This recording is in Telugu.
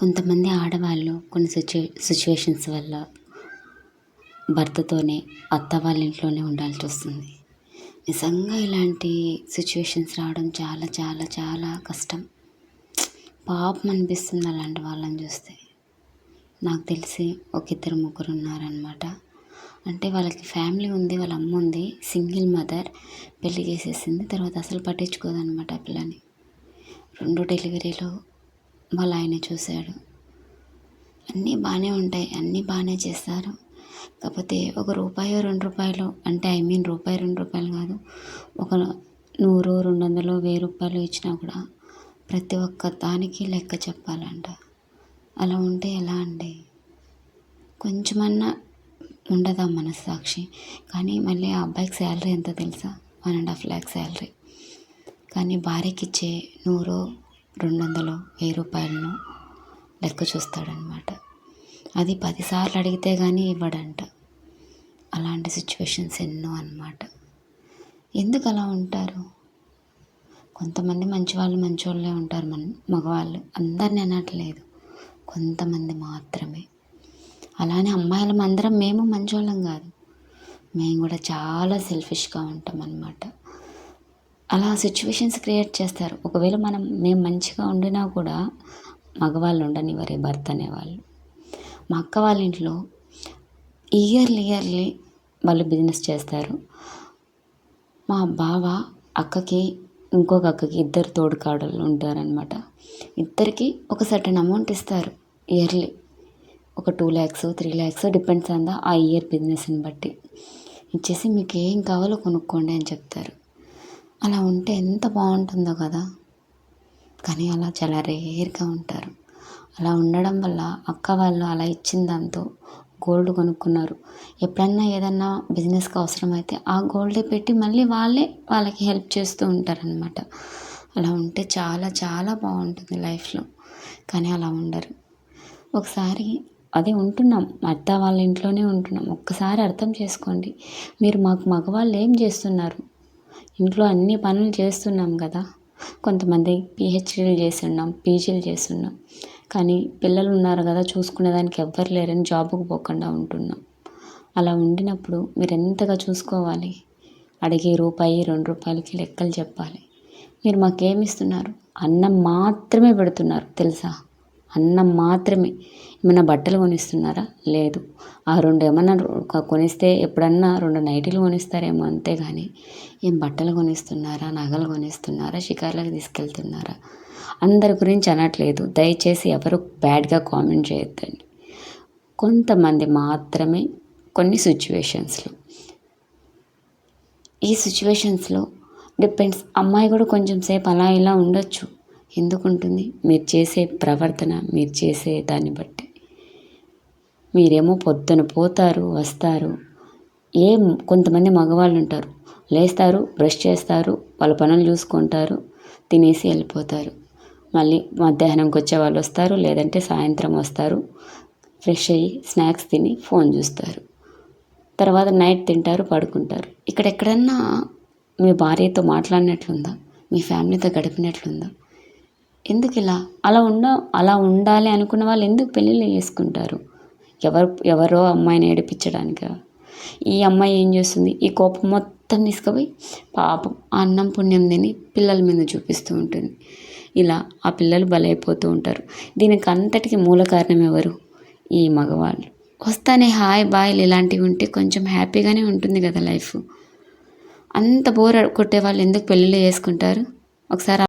కొంతమంది ఆడవాళ్ళు కొన్ని సిచ్యు సిచ్యువేషన్స్ వల్ల భర్తతోనే అత్త వాళ్ళ ఇంట్లోనే ఉండాల్సి వస్తుంది. నిజంగా ఇలాంటి సిచ్యువేషన్స్ రావడం చాలా చాలా చాలా కష్టం. పాపం అనిపిస్తుంది అలాంటి వాళ్ళని చూస్తే. నాకు తెలిసి ఒక ఇద్దరు ముగ్గురు ఉన్నారనమాట అంటే వాళ్ళకి ఫ్యామిలీ ఉంది వాళ్ళ అమ్మ ఉంది సింగిల్ మదర్ పెళ్ళి చేసేసింది తర్వాత అసలు పట్టించుకోదనమాట ఆ పిల్లని. రెండు డెలివరీలో వాళ్ళ ఆయన చూశాడు. అన్నీ బాగానే ఉంటాయి అన్నీ బాగానే చేస్తారు. కాకపోతే ఒక రూపాయి రెండు రూపాయలు అంటే ఐ మీన్ రూపాయి రెండు రూపాయలు కాదు ఒక నూరు రెండు వందలు వెయ్యి రూపాయలు ఇచ్చినా కూడా ప్రతి ఒక్క దానికి లెక్క చెప్పాలంట. అలా ఉంటే ఎలా అండి? కొంచెమన్నా ఉండదా మనస్సాక్షి? కానీ మళ్ళీ ఆ అబ్బాయికి శాలరీ ఎంత తెలుసా? One and half lakh salary. కానీ భార్యకి ఇచ్చే నూరు రెండు వందలు వెయ్యి రూపాయలను లెక్క చూస్తాడనమాట. అది పదిసార్లు అడిగితే కానీ ఇవ్వడంట. అలాంటి సిచ్యువేషన్స్ ఎన్నో అనమాట ఎందుకు అలా ఉంటారు? కొంతమంది మంచివాళ్ళు మంచోళ్ళే ఉంటారు మన మగవాళ్ళు. అందరిని అనట్లేదు. కొంతమంది మాత్రమే. అలానే అమ్మాయిలం అందరం మేము మంచోళ్ళం కాదు. మేము కూడా చాలా సెల్ఫిష్గా ఉంటాం అన్నమాట అలా సిచ్యువేషన్స్ క్రియేట్ చేస్తారు. ఒకవేళ మనం మేము మంచిగా ఉండినా కూడా మగవాళ్ళు ఉండనివ్వరే భర్త అనేవాళ్ళు. మా అక్క వాళ్ళ ఇంట్లో ఇయర్లీ ఇయర్లీ వాళ్ళు బిజినెస్ చేస్తారు. మా బావ అక్కకి ఇంకొక అక్కకి ఇద్దరు తోడుకాడలు ఉంటారనమాట ఇద్దరికి ఒక సర్టన్ అమౌంట్ ఇస్తారు ఇయర్లీ ఒక two lakhs three lakhs depends on the ఆ ఇయర్ బిజినెస్ని బట్టి. ఇచ్చేసి మీకు ఏం కావాలో కొనుక్కోండి అని చెప్తారు. అలా ఉంటే ఎంత బాగుంటుందో కదా. కానీ అలా చాలా రేర్గా ఉంటారు. అలా ఉండడం వల్ల అక్క వాళ్ళు అలా ఇచ్చిన దాంతో గోల్డ్ కొనుక్కున్నారు. ఎప్పుడన్నా ఏదన్నా బిజినెస్కి అవసరమైతే ఆ గోల్డే పెట్టి మళ్ళీ వాళ్ళే వాళ్ళకి హెల్ప్ చేస్తూ ఉంటారనమాట అలా ఉంటే చాలా చాలా బాగుంటుంది లైఫ్లో. కానీ అలా ఉండరు. ఒకసారి అదే ఉంటున్నాం. అత్త వాళ్ళ ఇంట్లోనే ఉంటున్నాం. ఒక్కసారి అర్థం చేసుకోండి. మీరు మాకు మగవాళ్ళు ఏం చేస్తున్నారు? ఇంట్లో అన్ని పనులు చేస్తున్నాం కదా. కొంతమంది పిహెచ్డీలు చేస్తున్నాం పీజీలు చేస్తున్నాం. కానీ పిల్లలు ఉన్నారు కదా చూసుకునేదానికి ఎవ్వరు లేరని జాబుకు పోకుండా ఉంటున్నాం. అలా ఉండినప్పుడు మీరు ఎంతగా చూసుకోవాలి? అడిగే రూపాయి రెండు రూపాయలకి లెక్కలు చెప్పాలి. మీరు మాకేమిస్తున్నారు? అన్నం మాత్రమే పెడుతున్నారు తెలుసా? అన్నం మాత్రమే. ఏమైనా బట్టలు కొనిస్తున్నారా? లేదు. ఆ రెండు ఏమన్నా కొనిస్తే ఎప్పుడన్నా రెండు నైటీలు కొనిస్తారేమో అంతే కానీ ఏం బట్టలు కొనిస్తున్నారా? నగలు కొనిస్తున్నారా? షికార్లకు తీసుకెళ్తున్నారా? అందరి గురించి అనట్లేదు. దయచేసి ఎవరు బ్యాడ్గా కామెంట్ చేయొద్దండి. కొంతమంది మాత్రమే కొన్ని సిచ్యువేషన్స్లో. ఈ సిచ్యువేషన్స్లో డిపెండ్స్. అమ్మాయి కూడా కొంచెం సేపు అలా ఇలా ఉండొచ్చు. ఎందుకు ఉంటుంది మీరు చేసే ప్రవర్తన మీరు చేసే దాన్ని బట్టి. మీరేమో పొద్దున పోతారు వస్తారు. ఏం కొంతమంది మగవాళ్ళు ఉంటారు. లేస్తారు బ్రష్ చేస్తారు వాళ్ళ పనులు చూసుకుంటారు తినేసి వెళ్ళిపోతారు. మళ్ళీ మధ్యాహ్నంకి వచ్చే వాళ్ళు వస్తారు లేదంటే సాయంత్రం వస్తారు. ఫ్రెష్ అయ్యి స్నాక్స్ తిని ఫోన్ చూస్తారు. తర్వాత నైట్ తింటారు పడుకుంటారు. ఇక్కడ ఎక్కడన్నా మీ భార్యతో మాట్లాడినట్లుందా? మీ ఫ్యామిలీతో గడిపినట్లుందా? ఎందుకు ఇలా? అలా ఉండ అలా ఉండాలి అనుకున్న వాళ్ళు ఎందుకు పెళ్ళిళ్ళు చేసుకుంటారు? ఎవరు ఎవరో అమ్మాయిని ఏడిపించడానికి? ఈ అమ్మాయి ఏం చేస్తుంది? ఈ కోపం మొత్తం తీసుకుపోయి పాపం ఆ అన్నం పుణ్యం తిని పిల్లల మీద చూపిస్తూ ఉంటుంది. ఇలా ఆ పిల్లలు బలైపోతూ ఉంటారు. దీనికి అంతటికి మూల కారణం ఎవరు? ఈ మగవాళ్ళు. వస్తానే హాయ్ బాయ్లు ఇలాంటివి ఉంటే కొంచెం హ్యాపీగానే ఉంటుంది కదా లైఫ్. అంత బోర్ కొట్టే వాళ్ళు ఎందుకు పెళ్ళిళ్ళు చేసుకుంటారు? ఒకసారి